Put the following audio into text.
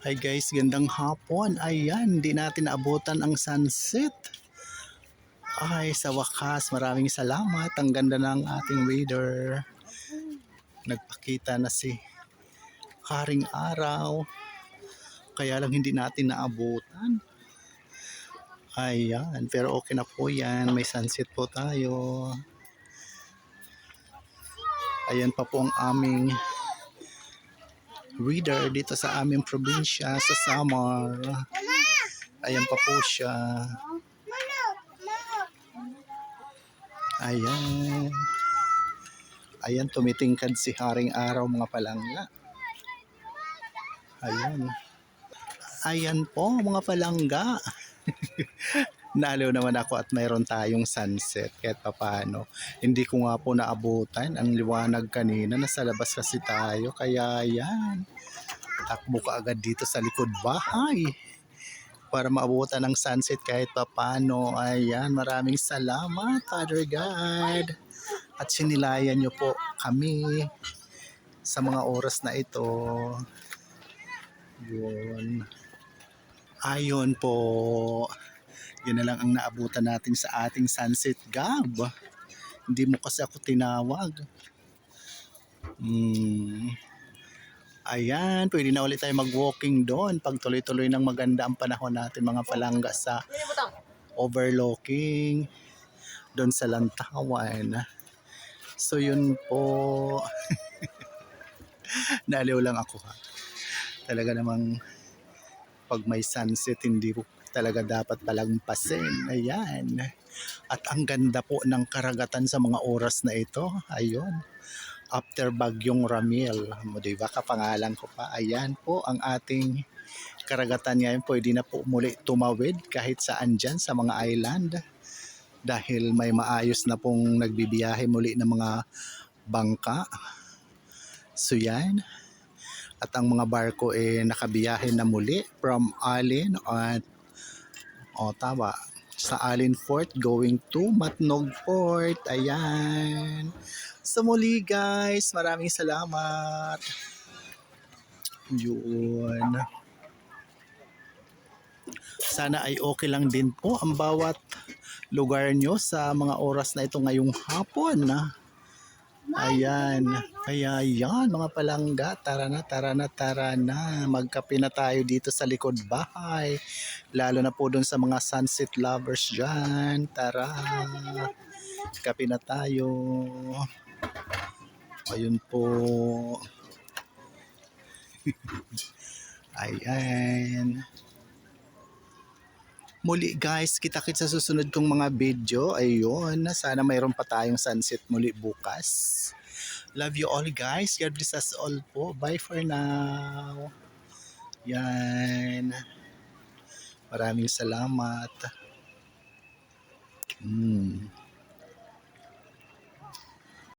Hi guys, gandang hapon. Ayan, hindi natin naabutan ang sunset. Ay, sa wakas, maraming salamat. Ang ganda ng ating weather. Nagpakita na si Haring Araw. Kaya lang hindi natin naabutan. Ayan, pero okay na po yan. May sunset po tayo. Ayan pa po ang aming reader dito sa aming probinsya sa Samar. Ayan pa po siya. Ayan. Ayan, tumitingkad si Haring Araw mga palangga. Ayan. Ayan po mga palangga. Naliw naman ako at mayroon tayong sunset kahit papano. Hindi ko nga po naabutan ang liwanag kanina. Nasa labas kasi tayo. Kaya yan. Takbo ka agad dito sa likod bahay. Para maabutan ng sunset kahit papano. Ayan. Maraming salamat, Father God. At sinilayan niyo po kami sa mga oras na ito. Yun. Ayon po. Yun na lang ang naabutan natin sa ating sunset gab. Hindi mo kasi ako tinawag. Hmm. Ayan, pwede na ulit tayo mag-walking doon pag tuloy-tuloy ng maganda ang panahon natin mga palangga sa overlooking doon sa Lantawan. So yun po. Naliw lang ako ha. Talaga namang pag may sunset hindi po talaga dapat palagpasin. Ayan. At ang ganda po ng karagatan sa mga oras na ito. Ayun. After bagyong Ramil. Mo, Diba? Kapangalan ko pa. Ayan po ang ating karagatan ngayon. Pwede na po muli tumawid kahit saan dyan sa mga island. Dahil may maayos na pong nagbibiyahe muli ng mga bangka. So yan. At ang mga barko eh nakabiyahe na muli from Alin at o tama sa Alin Fort going to Matnog Fort. Ayan. So muli guys, maraming salamat. Yun. Sana ay okay lang din po ang bawat lugar nyo sa mga oras na ito ngayong hapon. Ayan. Kaya yan mga palangga. Tara na, tara na, tara na. Magkape na tayo dito sa likod bahay. Lalo na po dun sa mga sunset lovers dyan. Tara. Kape na tayo. Ayun po. Ayan. Muli guys, kita-kit sa susunod kong mga video. Ayun, sana mayroon pa tayong sunset muli bukas. Love you all guys. God bless us all po. Bye for now. Yan. Maraming salamat. Hmm.